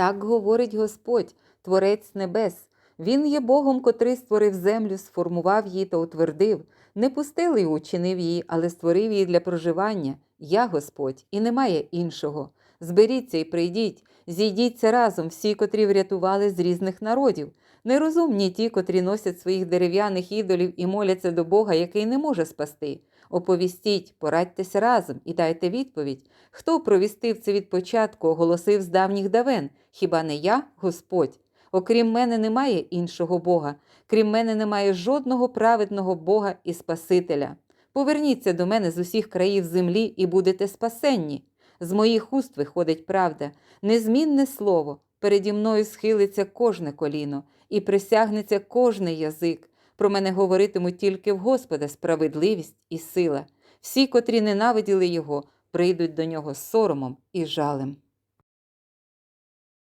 Так говорить Господь, Творець небес. Він є Богом, котрий створив землю, сформував її та утвердив, не пустили й учинив її, але створив її для проживання. Я Господь, і немає іншого. Зберіться і прийдіть, зійдіться разом, всі, котрі врятували з різних народів. Нерозумні ті, котрі носять своїх дерев'яних ідолів і моляться до Бога, який не може спасти. Оповістіть, порадьтеся разом і дайте відповідь. Хто провістив це від початку, оголосив з давніх давен? Хіба не я, Господь? Окрім мене немає іншого Бога, крім мене немає жодного праведного Бога і Спасителя. Поверніться до мене з усіх країв землі і будете спасенні. З моїх уст виходить правда, незмінне слово. Переді мною схилиться кожне коліно, і присягнеться кожний язик. Про мене говоритимуть тільки в Господа справедливість і сила. Всі, котрі ненавиділи його, прийдуть до нього соромом і жалем.